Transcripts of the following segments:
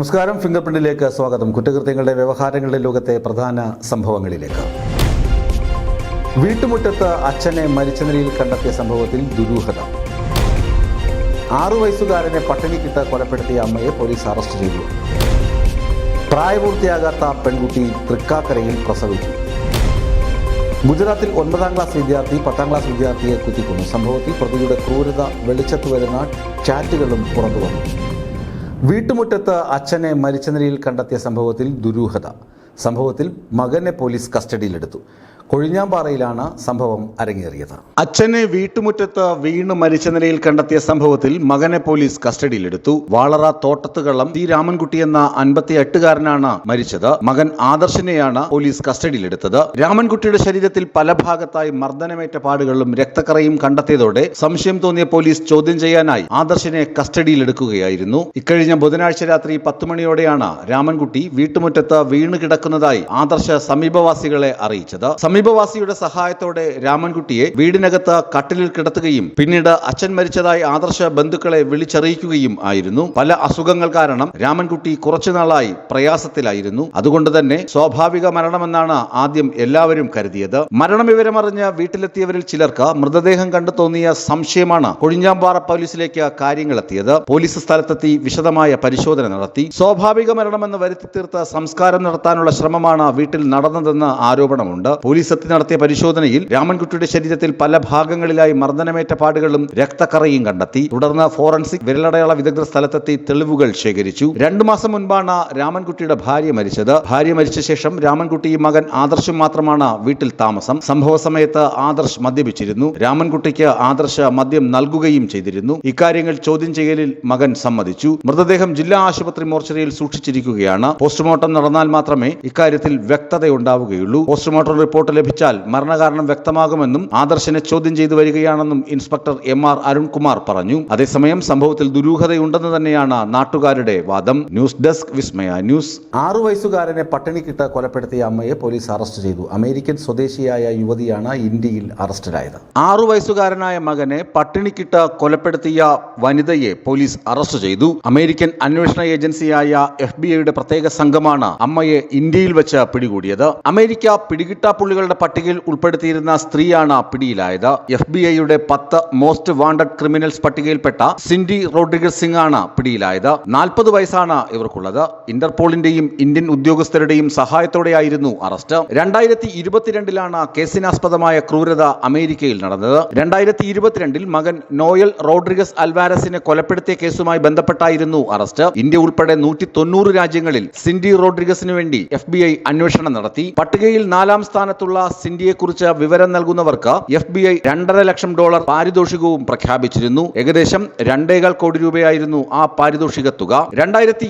നമസ്കാരം. ഫിംഗർ പ്രിന്റിലേക്ക് സ്വാഗതം. കുറ്റകൃത്യങ്ങളുടെ വ്യവഹാരങ്ങളുടെ ലോകത്തെ പ്രധാന സംഭവങ്ങളിലേക്ക്. വീട്ടുമുറ്റത്ത് അച്ഛനെ മരിച്ച നിലയിൽ കണ്ടെത്തിയ സംഭവത്തിൽ ദുരൂഹത. ആറു വയസ്സുകാരനെ പട്ടിണിക്കിട്ട് കൊലപ്പെടുത്തിയ അമ്മയെ പോലീസ് അറസ്റ്റ് ചെയ്തു. പ്രായപൂർത്തിയാകാത്ത പെൺകുട്ടി തൃക്കാക്കരയിൽ പ്രസവിച്ചു. ഗുജറാത്തിൽ ഒൻപതാം ക്ലാസ് വിദ്യാർത്ഥി പത്താം ക്ലാസ് വിദ്യാർത്ഥിയെ കുത്തിക്കൊന്നു. സംഭവത്തിൽ പ്രതിയുടെ ക്രൂരത വെളിച്ചത്ത് വരുന്ന ചാറ്റുകളും പുറത്തു വന്നു. വീട്ടുമുറ്റത്ത് അച്ഛനെ മരിച്ച നിലയിൽ കണ്ടെത്തിയ സംഭവത്തിൽ ദുരൂഹത. സംഭവത്തിൽ മകനെ പോലീസ് കസ്റ്റഡിയിലെടുത്തു. കൊഴിഞ്ഞാമ്പാറയിലാണ് സംഭവം അരങ്ങേറിയത്. അച്ഛനെ വീട്ടുമുറ്റത്ത് വീണ് മരിച്ച നിലയിൽ കണ്ടെത്തിയ സംഭവത്തിൽ മകനെ പോലീസ് കസ്റ്റഡിയിലെടുത്തു. വാളറ തോട്ടത്തുകള്ളം ടി രാമൻകുട്ടി എന്ന അൻപത്തി എട്ടുകാരനാണ് മരിച്ചത്. മകൻ ആദർശിനെയാണ് പോലീസ് കസ്റ്റഡിയിലെടുത്തത്. രാമൻകുട്ടിയുടെ ശരീരത്തിൽ പല ഭാഗത്തായി മർദ്ദനമേറ്റ പാടുകളിലും രക്തക്കറയും കണ്ടെത്തിയതോടെ സംശയം തോന്നിയ പോലീസ് ചോദ്യം ചെയ്യാനായി ആദർശിനെ കസ്റ്റഡിയിലെടുക്കുകയായിരുന്നു. ഇക്കഴിഞ്ഞ ബുധനാഴ്ച രാത്രി പത്ത് മണിയോടെയാണ് രാമൻകുട്ടി വീട്ടുമുറ്റത്ത് വീണ് കിടക്കുന്നതായി ആദർശ സമീപവാസികളെ അറിയിച്ചത്. സമീപവാസിയുടെ സഹായത്തോടെ രാമൻകുട്ടിയെ വീടിനകത്ത് കട്ടിലിൽ കിടത്തുകയും പിന്നീട് അച്ഛൻ മരിച്ചതായി ആദർശ ബന്ധുക്കളെ വിളിച്ചറിയിക്കുകയും ആയിരുന്നു. പല അസുഖങ്ങൾ കാരണം രാമൻകുട്ടി കുറച്ചുനാളായി പ്രയാസത്തിലായിരുന്നു. അതുകൊണ്ട് തന്നെ സ്വാഭാവിക മരണമെന്നാണ് ആദ്യം എല്ലാവരും കരുതിയത്. മരണവിവരമറിഞ്ഞ് വീട്ടിലെത്തിയവരിൽ ചിലർക്ക് മൃതദേഹം കണ്ടു തോന്നിയ സംശയമാണ് കൊഴിഞ്ഞാമ്പാറ പോലീസിലേക്ക് കാര്യങ്ങളെത്തിയത്. പോലീസ് സ്ഥലത്തെത്തി വിശദമായ പരിശോധന നടത്തി. സ്വാഭാവിക മരണമെന്ന് വരുത്തി തീർത്ത സംസ്കാരം നടത്താനുള്ള ശ്രമമാണ് വീട്ടിൽ നടന്നതെന്ന് ആരോപണമുണ്ട്. പോലീസ് എത്തി നടത്തിയ പരിശോധനയിൽ രാമൻകുട്ടിയുടെ ശരീരത്തിൽ പല ഭാഗങ്ങളിലായി മർദ്ദനമേറ്റ പാടുകളും രക്തക്കറയും കണ്ടെത്തി. തുടർന്ന് ഫോറൻസിക് വിരലടയാള വിദഗ്ധർ സ്ഥലത്തെത്തി തെളിവുകൾ ശേഖരിച്ചു. രണ്ടു മാസം മുൻപാണ് രാമൻകുട്ടിയുടെ ഭാര്യ മരിച്ചത്. ഭാര്യ മരിച്ച ശേഷം രാമൻകുട്ടിയും മകൻ ആദർശും മാത്രമാണ് വീട്ടിൽ താമസം. സംഭവ സമയത്ത് ആദർശ് മദ്യപിച്ചിരുന്നു. രാമൻകുട്ടിക്ക് ആദർശ മദ്യം നൽകുകയും ചെയ്തിരുന്നു. ഇക്കാര്യങ്ങൾ ചോദ്യം ചെയ്യലിൽ മകൻ സമ്മതിച്ചു. മൃതദേഹം ജില്ലാ ആശുപത്രി മോർച്ചറിയിൽ സൂക്ഷിച്ചിരിക്കുകയാണ്. പോസ്റ്റ്മോർട്ടം നടന്നാൽ മാത്രമേ ഇക്കാര്യത്തിൽ വ്യക്തതയുണ്ടാവുകയുള്ളൂ. പോസ്റ്റ്മോർട്ടം റിപ്പോർട്ട് ലഭിച്ചാൽ മരണകാരണം വ്യക്തമാകുമെന്നും ആദർശനെ ചോദ്യം ചെയ്തു വരികയാണെന്നും ഇൻസ്പെക്ടർ എം ആർ അരുൺകുമാർ പറഞ്ഞു. അതേസമയം സംഭവത്തിൽ ദുരൂഹതയുണ്ടെന്ന് തന്നെയാണ് നാട്ടുകാരുടെ വാദം. News desk Vismaya news. ആറു വയസ്സുകാരനെ പട്ടിണിക്കിട്ട് കൊലപ്പെടുത്തിയ അമ്മയെ പോലീസ് അറസ്റ്റ് ചെയ്തു. അമേരിക്കൻ സ്വദേശിയായ യുവതിയാണ് ഇന്ത്യയിൽ അറസ്റ്റിലായത്. ആറു വയസ്സുകാരനായ മകനെ പട്ടിണിക്കിട്ട് കൊലപ്പെടുത്തിയ വനിതയെ പോലീസ് അറസ്റ്റ് ചെയ്തു. അമേരിക്കൻ അന്വേഷണ ഏജൻസിയായ എഫ് ബി ഐയുടെ പ്രത്യേക സംഘമാണ് അമ്മയെ ഇന്ത്യയിൽ വെച്ച് പിടികൂടിയത്. അമേരിക്ക പിടികിട്ടാപ്പുള്ളികളുടെ പട്ടികയിൽ ഉൾപ്പെടുത്തിയിരുന്ന സ്ത്രീയാണ് പിടിയിലായത്. എഫ് ബി ഐയുടെ പത്ത് മോസ്റ്റ് വാണ്ടഡ് ക്രിമിനൽസ് പട്ടികയിൽപ്പെട്ട സിൻഡി റോഡ്രിഗസ് സിംഗ് ആണ് പിടിയിലായത്. നാൽപ്പത് വയസ്സാണ് ഇവർക്കുള്ളത്. ഇന്റർപോളിന്റെയും ഇന്ത്യൻ ഉദ്യോഗസ്ഥരുടെയും സഹായത്തോടെയായിരുന്നു അറസ്റ്റ്. രണ്ടായിരത്തി ഇരുപത്തിരണ്ടിലാണ് കേസിനാസ്പദമായ ക്രൂരത അമേരിക്കയിൽ നടന്നത്. രണ്ടായിരത്തി ഇരുപത്തിരണ്ടിൽ മകൻ നോയൽ റോഡ്രിഗസ് അൽവാരസിനെ കൊലപ്പെടുത്തിയ കേസുമായി ബന്ധപ്പെട്ടായിരുന്നു അറസ്റ്റ്. ഇന്ത്യ ഉൾപ്പെടെ നൂറ്റി തൊണ്ണൂറ് രാജ്യങ്ങളിൽ സിൻഡി റോഡ്രിഗസിനു വേണ്ടി എഫ് ബി ഐ അന്വേഷണം നടത്തി. പട്ടികയിൽ നാലാം സ്ഥാനത്തുള്ള സിൻഡിയെക്കുറിച്ച് വിവരം നൽകുന്നവർക്ക് എഫ് ബി ഐ രണ്ടര ലക്ഷം ഡോളർ പാരിതോഷികവും പ്രഖ്യാപിച്ചിരുന്നു. ഏകദേശം രണ്ടേകാൽ കോടി രൂപയായിരുന്നു ആ പാരിതോഷിക തുക. രണ്ടായിരത്തി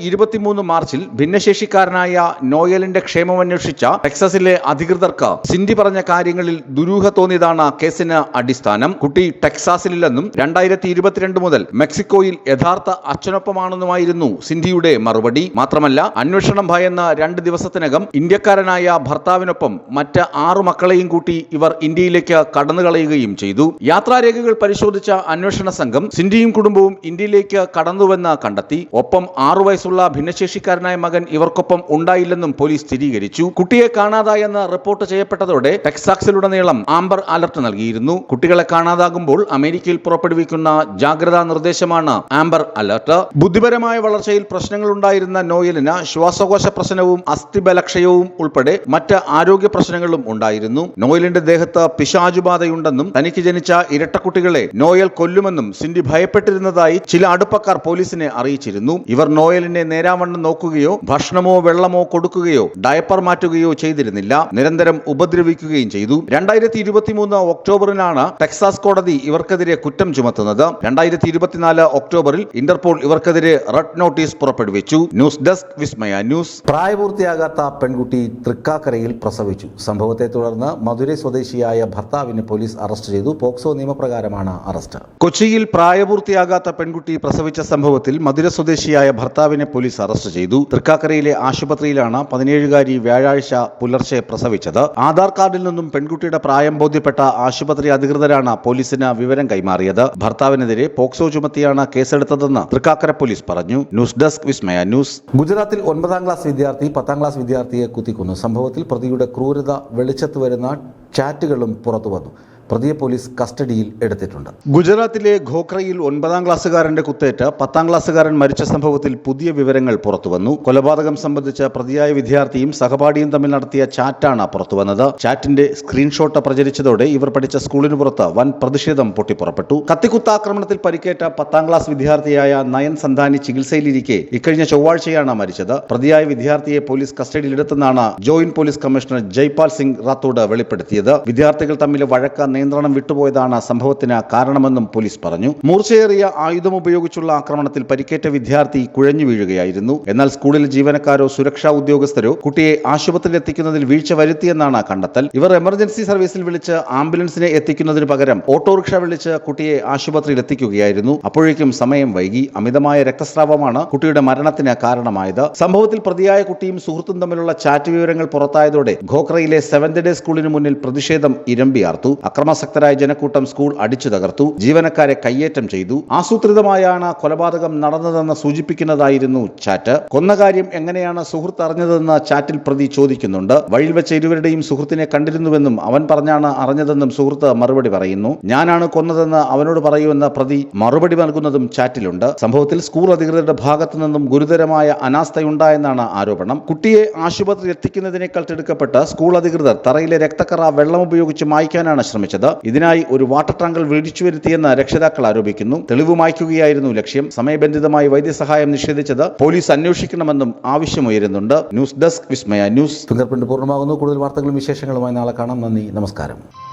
മാർച്ചിൽ ഭിന്നശേഷിക്കാരനായ നോയലിന്റെ ക്ഷേമം അന്വേഷിച്ച ടെക്സസിലെ അധികൃതർക്ക് സിന്ധി പറഞ്ഞ കാര്യങ്ങളിൽ ദുരൂഹ തോന്നിയതാണ് കേസിന് അടിസ്ഥാനം. കുട്ടി ടെക്സാസിലില്ലെന്നും രണ്ടായിരത്തി ഇരുപത്തിരണ്ട് മുതൽ മെക്സിക്കോയിൽ യഥാർത്ഥ അച്ഛനൊപ്പമാണെന്നുമായിരുന്നു സിന്ധിയുടെ മറുപടി. മാത്രമല്ല അന്വേഷണം ഭയന്ന രണ്ട് ദിവസത്തിനകം ഇന്ത്യക്കാരനായ ഭർത്താവിനൊപ്പം മറ്റ് ആറു മക്കളെയും കൂട്ടി ഇവർ ഇന്ത്യയിലേക്ക് കടന്നുകളയുകയും ചെയ്തു. യാത്രാരേഖകൾ പരിശോധിച്ച അന്വേഷണ സംഘം സിന്ധിയും കുടുംബവും ഇന്ത്യയിലേക്ക് കടന്നുവെന്ന് കണ്ടെത്തി. ഒപ്പം ആറു വയസ്സുള്ള ഭിന്നശേഷിക്കാരനായ മകൻ ഇവർക്കൊപ്പം ഉണ്ടായില്ലെന്നും പോലീസ് സ്ഥിരീകരിച്ചു. കുട്ടിയെ കാണാതായെന്ന് റിപ്പോർട്ട് ചെയ്യപ്പെട്ടതോടെ ടെക്സാക്സിലുടനീളം ആംബർ അലർട്ട് നൽകിയിരുന്നു. കുട്ടികളെ കാണാതാകുമ്പോൾ അമേരിക്കയിൽ പുറപ്പെടുവിക്കുന്ന ജാഗ്രതാ നിർദ്ദേശമാണ് ആംബർ അലർട്ട്. ബുദ്ധിപരമായ വളർച്ചയിൽ പ്രശ്നങ്ങൾ ഉണ്ടായിരുന്ന നോയലിന് ശ്വാസകോശ പ്രശ്നവും അസ്ഥിബലക്ഷയവും ഉൾപ്പെടെ മറ്റ് ആരോഗ്യ പ്രശ്നങ്ങളും ഉണ്ടായിരുന്നു. നോയലിന്റെ ദേഹത്ത് പിശാചുബാധയുണ്ടെന്നും തനിക്ക് ജനിച്ച ഇരട്ടക്കുട്ടികളെ നോയൽ കൊല്ലുമെന്നും സിന്ധി ഭയപ്പെട്ടിരുന്നതായി ചില അടുപ്പക്കാർ പോലീസിനെ അറിയിച്ചിരുന്നു. ഇവർ നോയലിനെ നേരാവണ്ണം നോക്കുകയോ ഭക്ഷണമോ വെള്ളമോ കൊടുക്കുകയോ ഡയപ്പർ മാറ്റുകയോ ചെയ്തിരുന്നില്ല. നിരന്തരം ഉപദ്രവിക്കുകയും ചെയ്തു. രണ്ടായിരത്തി ഇരുപത്തിമൂന്ന് ഒക്ടോബറിലാണ് ടെക്സാസ് കോടതി ഇവർക്കെതിരെ കുറ്റം ചുമത്തുന്നത്. രണ്ടായിരത്തി ഇരുപത്തിനാല് ഒക്ടോബറിൽ ഇന്റർപോൾ ഇവർക്കെതിരെ റെഡ് നോട്ടീസ് പുറപ്പെടുവിച്ചു. News desk Vismaya news. പ്രായപൂർത്തിയാകാത്ത പെൺകുട്ടി തൃക്കാക്കരയിൽ പ്രസവിച്ചു. സംഭവത്തെ തുടർന്ന് മധുരൈ സ്വദേശിയായ ഭർത്താവിനെ പോലീസ് അറസ്റ്റ് ചെയ്തു. പോക്സോ നിയമപ്രകാരമാണ് അറസ്റ്റ്. കൊച്ചിയിൽ പ്രായപൂർത്തിയാകാത്ത പെൺകുട്ടി പ്രസവിച്ച സംഭവത്തിൽ മധുര സ്വദേശിയായ ഭർത്താവിനെ പോലീസ് അറസ്റ്റ് ചെയ്തു. തൃക്കാക്കരയിലെ ആശുപത്രിയിലാണ് പതിനേഴുകാരി വ്യാഴാഴ്ച പുലർച്ചെ പ്രസവിച്ചത്. ആധാർ കാർഡിൽ നിന്നും പെൺകുട്ടിയുടെ പ്രായം ബോധ്യപ്പെട്ട ആശുപത്രി അധികൃതരാണ് പോലീസിന് വിവരം കൈമാറിയത്. ഭർത്താവിനെതിരെ പോക്സോ ചുമത്തിയാണ് കേസെടുത്തതെന്ന് തൃക്കാക്കര പോലീസ് പറഞ്ഞു. News desk Vismaya news. ഗുജറാത്തിൽ ഒൻപതാം ക്ലാസ് വിദ്യാർത്ഥി പത്താം ക്ലാസ് വിദ്യാർത്ഥിയെ കുത്തിക്കുന്നു. സംഭവത്തിൽ പ്രതിയുടെ ക്രൂരത വെളിച്ചത്ത് വരുന്ന ചാറ്റുകളും പുറത്തുവന്നു പ്രതിയെ പോലീസ് കസ്റ്റഡിയിൽ എടുത്തിട്ടുണ്ട്. ഗുജറാത്തിലെ ഖോഖ്രയിൽ ഒൻപതാം ക്ലാസ്സുകാരന്റെ കുത്തേറ്റ് പത്താം ക്ലാസ്സുകാരൻ മരിച്ച സംഭവത്തിൽ പുതിയ വിവരങ്ങൾ പുറത്തുവന്നു. കൊലപാതകം സംബന്ധിച്ച പ്രതിയായ വിദ്യാർത്ഥിയും സഹപാഠിയും തമ്മിൽ നടത്തിയ ചാറ്റാണ് പുറത്തുവന്നത്. ചാറ്റിന്റെ സ്ക്രീൻഷോട്ട് പ്രചരിച്ചതോടെ ഇവർ പഠിച്ച സ്കൂളിന് പുറത്ത് വൻ പ്രതിഷേധം പൊട്ടിപ്പുറപ്പെട്ടു. കത്തിക്കുത്താക്രമണത്തിൽ പരിക്കേറ്റ പത്താം ക്ലാസ് വിദ്യാർത്ഥിയായ നയൻ സന്താനി ചികിത്സയിലിരിക്കെ ഇക്കഴിഞ്ഞ ചൊവ്വാഴ്ചയാണ് മരിച്ചത്. പ്രതിയായ വിദ്യാർത്ഥിയെ police കസ്റ്റഡിയിലെടുത്തെന്നാണ് joint police commissioner Jaipal Singh Rathod വെളിപ്പെടുത്തിയത്. വിദ്യാർത്ഥികൾ തമ്മിൽ വഴക്ക നിയന്ത്രണം വിട്ടുപോയതാണ് സംഭവത്തിന് കാരണമെന്നും പോലീസ് പറഞ്ഞു. മൂർച്ചയേറിയ ആയുധം ഉപയോഗിച്ചുള്ള ആക്രമണത്തിൽ പരിക്കേറ്റ വിദ്യാർത്ഥി കുഴഞ്ഞു വീഴുകയായിരുന്നു. എന്നാൽ സ്കൂളിലെ ജീവനക്കാരോ സുരക്ഷാ ഉദ്യോഗസ്ഥരോ കുട്ടിയെ ആശുപത്രിയിൽ എത്തിക്കുന്നതിൽ വീഴ്ച വരുത്തിയെന്നാണ് കണ്ടെത്തൽ. ഇവർ എമർജൻസി സർവീസിൽ വിളിച്ച് ആംബുലൻസിനെ എത്തിക്കുന്നതിന് പകരം ഓട്ടോറിക്ഷ വിളിച്ച് കുട്ടിയെ ആശുപത്രിയിൽ എത്തിക്കുകയായിരുന്നു. അപ്പോഴേക്കും സമയം വൈകി. അമിതമായ രക്തസ്രാവമാണ് കുട്ടിയുടെ മരണത്തിന് കാരണമായത്. സംഭവത്തിൽ പ്രതിയായ കുട്ടിയും സുഹൃത്തും തമ്മിലുള്ള ചാറ്റ് വിവരങ്ങൾ പുറത്തായതോടെ ഖോഖ്രയിലെ സെവന്ത് ഡേ സ്കൂളിന് മുന്നിൽ പ്രതിഷേധം ഇരമ്പിയാർത്തു. അക്രമാസക്തരായ ജനക്കൂട്ടം സ്കൂൾ അടിച്ചു തകർത്തു. ജീവനക്കാരെ കയ്യേറ്റം ചെയ്തു. ആസൂത്രിതമായാണ് കൊലപാതകം നടന്നതെന്ന് സൂചിപ്പിക്കുന്നതായിരുന്നു ചാറ്റ്. കൊന്ന കാര്യം എങ്ങനെയാണ് സുഹൃത്ത് അറിഞ്ഞതെന്ന് ചാറ്റിൽ പ്രതി ചോദിക്കുന്നുണ്ട്. വഴിയിൽ വെച്ച ഇരുവരുടെയും സുഹൃത്തിനെ കണ്ടിരുന്നുവെന്നും അവൻ പറഞ്ഞാണ് അറിഞ്ഞതെന്നും സുഹൃത്ത് മറുപടി പറയുന്നു. ഞാനാണ് കൊന്നതെന്ന് അവനോട് പറയുമെന്ന് പ്രതി മറുപടി നൽകുന്നതും ചാറ്റിലുണ്ട്. സംഭവത്തിൽ സ്കൂൾ അധികൃതരുടെ ഭാഗത്തു നിന്നും ഗുരുതരമായ അനാസ്ഥയുണ്ടായെന്നാണ് ആരോപണം. കുട്ടിയെ ആശുപത്രി എത്തിക്കുന്നതിനേക്കാൾ തിടുക്കപ്പെട്ട് സ്കൂൾ അധികൃതർ തറയിലെ രക്തക്കറ വെള്ളം ഉപയോഗിച്ച് മായ്ക്കാനാണ് ശ്രമിച്ചത്. ഇതിനായി ഒരു വാട്ടർ ടാങ്കർ വിളിച്ചു വരുത്തിയെന്ന് രക്ഷിതാക്കൾ ആരോപിക്കുന്നു. തെളിവ് മായ്ക്കുകയായിരുന്നു ലക്ഷ്യം. സമയബന്ധിതമായി വൈദ്യസഹായം നിഷേധിച്ചത് പോലീസ് അന്വേഷിക്കണമെന്നും ആവശ്യമുയരുന്നുണ്ട്. News desk Vismaya news. Fingerprint പൂർണമാകുന്നു. കൂടുതൽ വാർത്തകളും വിശേഷങ്ങളുമായി നാളെ കാണാം. നന്ദി. നമസ്കാരം.